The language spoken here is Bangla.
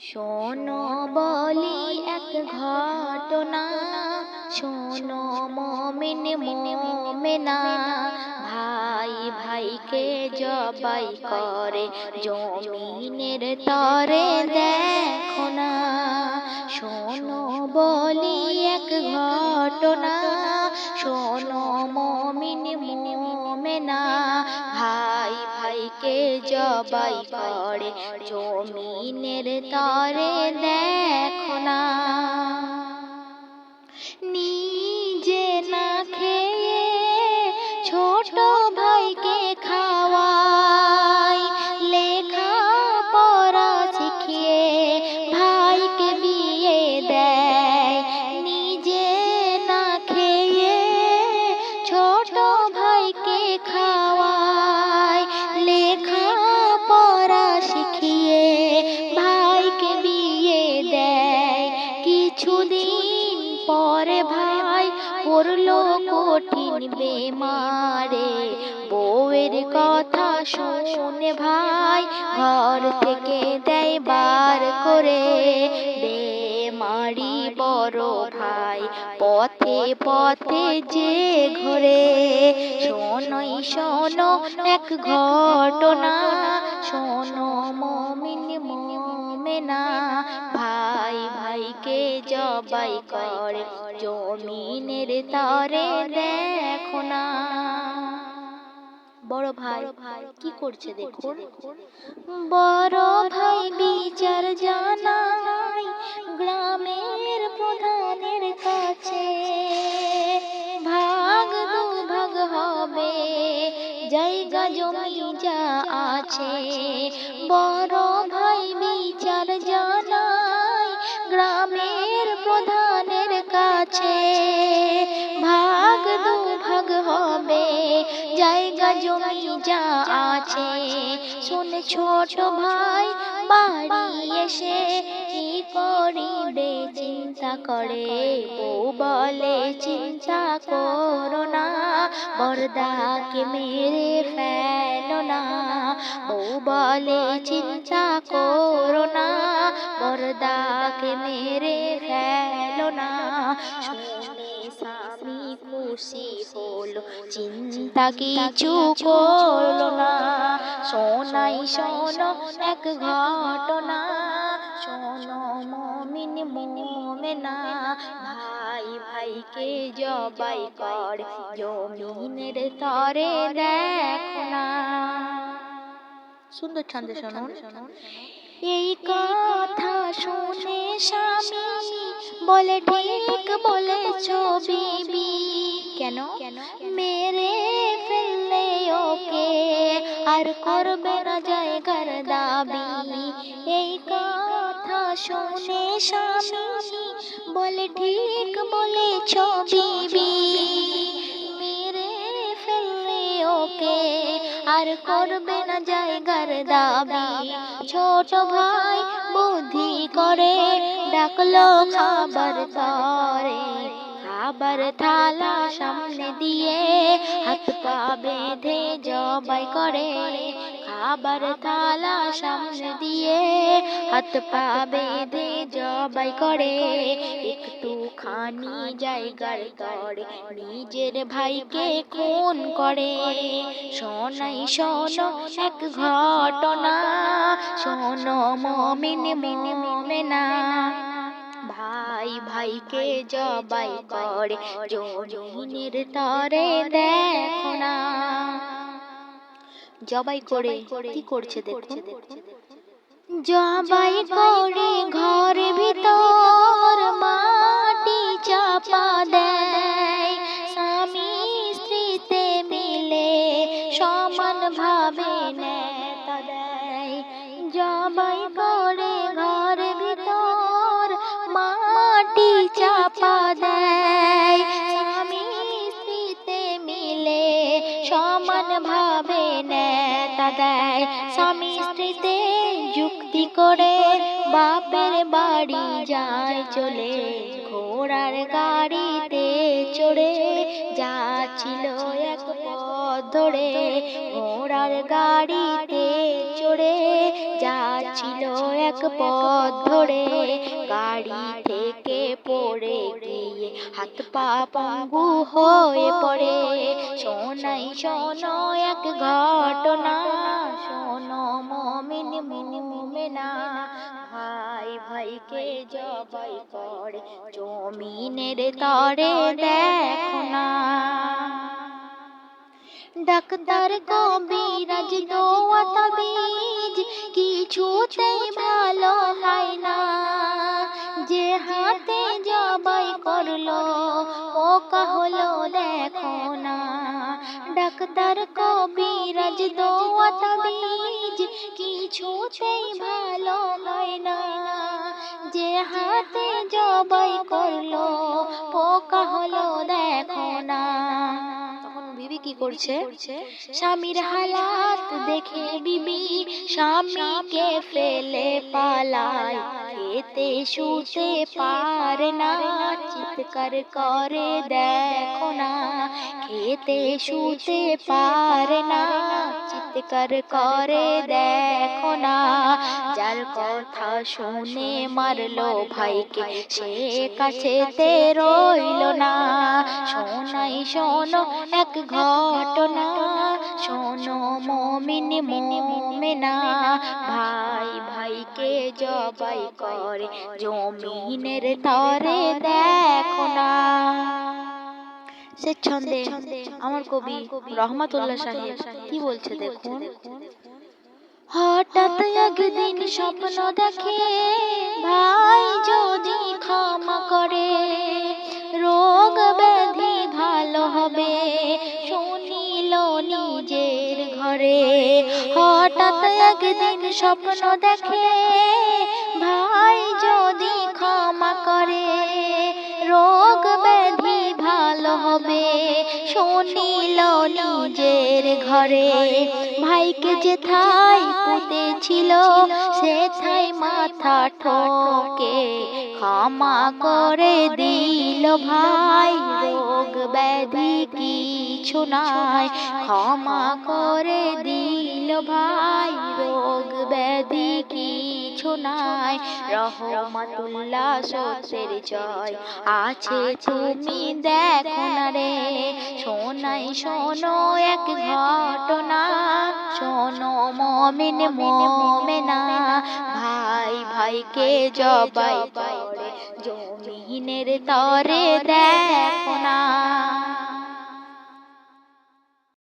শোনো বলি এক ঘটনা, শোনো মমিন মোমেনা, ভাই ভাইকে জবাই করে জমিনের তরে দেখো না। শোনো বলি এক ঘটনা, শোনো মমিন মোমেনা ভাইকে জবাই করে জমিনের তরে দেখো না পড়ল কঠিন বেমারে। বউয়ের কথা শুনে ভাই ঘর থেকে দেয় বার করে। পথে পথে যে ঘরে, শোনই, শোনো এক ঘটনা, শোনো মমিন মোমেনা, ভাই ভাইকে জবাই করে, জমিনের তরে দেখো না। বড় ভাই, কি করছে দেখুন? বড় ভাই বিচার জানাই, গ্রামের প্রধানের জমি যা আছে, বড় ভাই বিচার জানাই গ্রামের প্রধানের কাছে। ভাগ দু ভাগ হবে, জায়গা জমি যা আছে। শুনে ছোট ভাই বাড়ি এসে কি করিবে চিন্তা করে? বউ বলে, চিন্তা করো না, বরদাকে মেরে ফেলো না। বউ বলে, চিন্তা করো না, বরদাকে মেরে ফেলো না। খুশি হলো চিন্তা কিছু করল না। শোনাই শোনো এক ঘটনা। শোনো মমিন মোমেনা ভাই ভাইকে জবাই করে জমিনের তরে দেখো না। সুন্দর ছন্দে শুনুন এই কথা শুনে স্বামী বলে, ঠিক বলেছ বিবি। কেন? মেরে ফেললে ওকে। আর করবে না জায়গার দাবি। এই কথা শুনে স্বামী বলে, ঠিক বলেছ বিবি। ওকে আর করবে না জায়গার দাবি। ছোট ভাই বুদ্ধি করে, ডাকলো খাবার তরে। খাবার থালা সামনে দিয়ে হাত পা বেঁধে জবাই করে। খাবার থালা সামনে দিয়ে হাত পা বেঁধে জবাই করে। একটু খানি জায়গার তরে নিজের ভাইকে খুন করে। শোনাই, শোনো এক ঘটনা, শোনো মমিন মোমেনা। ভাই ভাইকে জবাই করে, জমিনের তরে দেখো না। জবাই করে কি করছে দেখুন। জবাই করে ঘর ভিতর মাটি চাপা দেয়। স্বামী স্ত্রীতে মিলে সমান ভাবে নেতা দেয়। জবাই করে ঘর ভিতর মাটি চাপা দেয়। দেয়। স্বামী স্ত্রীতে যুক্তি করে বাপের বাড়ি যায় চলে, ঘোড়ার গাড়িতে চড়ে। যাচ্ছিল এক পথ ধরে, ঘোড়ার গাড়িতে চড়ে। যাচ্ছিল এক পথ ধরে, গাড়ি থেকে পড়ে গিয়ে হাত পা পঙ্গু হয়ে পড়ে। শোনাই শোনো এক ঘটনা। মমিন, ভাই ভাইকে জবাই করে, জমিনের তরে দেখো না। ডাক্তার কবিরাজ দোয়া তাবিজ কিছুতেই ভালো হয় না। যে হাতে জবাই করল, পোকা হলো দেখো না। ডাক্তার কবিরাজ দোয়া তাবিজ কিছুতেই ভালো নয় না। যে হাতে জবাই করল, পোকা হলো দেখো না। করছে। স্বামীর হালাত দেখে বিবি স্বামীকে ফেলে পালায়। খেতে শুতে পারে না চিৎকার করে দেখো না। খেতে শুতে পারে না চিৎকার করে দেখো না। যার কথা শুনে মারলো ভাইকে। সে কাছেতে রইল না। শোনাই শোনো এক ঘটনা। শোনো মমিন মোমেনা ভাই ভাইকে জবাই করে। জমিনের তরে দেখো না। সে ছন্দে আমার কবি রহমাতুল্লাহ সাহেব কি বলছে দেখুন? হঠাৎ একদিন স্বপ্ন দেখে ভাই যদি ক্ষমা করে রোগ ব্যাধি ভালো হবে। শুনিল নিজের ঘরে। হঠাৎ একদিন স্বপ্ন দেখে ভাই যদি ক্ষমা করে রোগ ব্যাধি ভালো হবে। শুনিল নিজের ঘরে। ভাইকে যে থাই পুঁতেছিল, সে থাই মাথা ঠোকে ক্ষমা করে দিল ভাই, রোগ ব্যাধি কিছু নাই। ক্ষমা করে দিল ভাই, রোগ ব্যাধি কিছু নাই। রহমাতুল্লাহ সত্যের জয় আছে তুমি দেখো না রে। শোনাই, শোনো এক ঘটনা। শোনো মমিন, মোমেনা। ভাই, ভাইকে জবাই জমিনের তরে দেখো না।